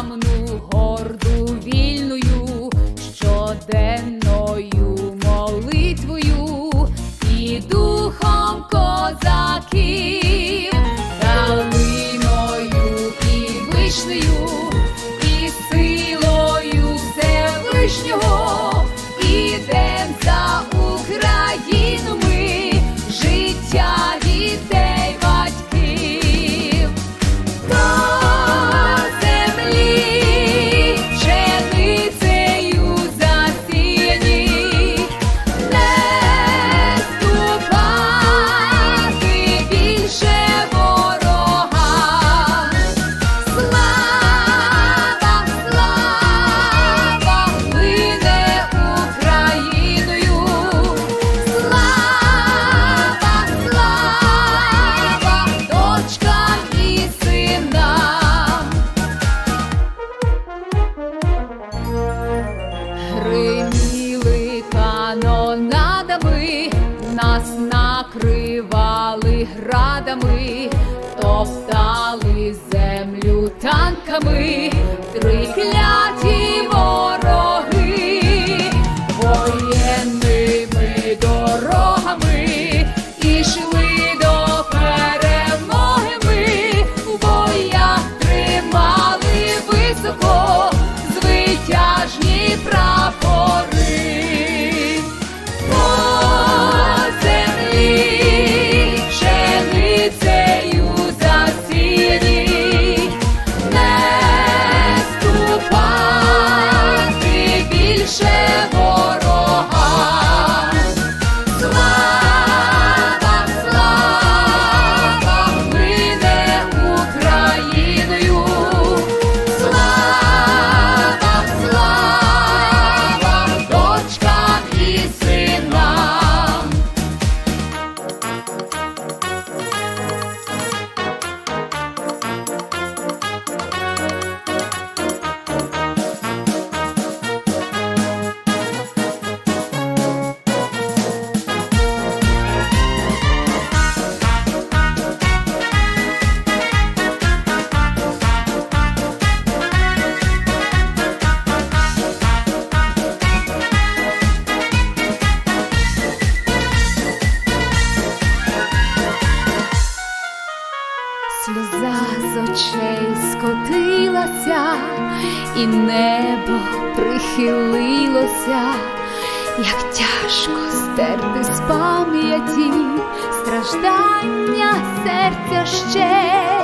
незламну, горду вільною, щоденною молитвою і духом козаків. аби. Очей скотилася, і небо прихилилося, як тяжко стерти з пам'яті страждання серця ще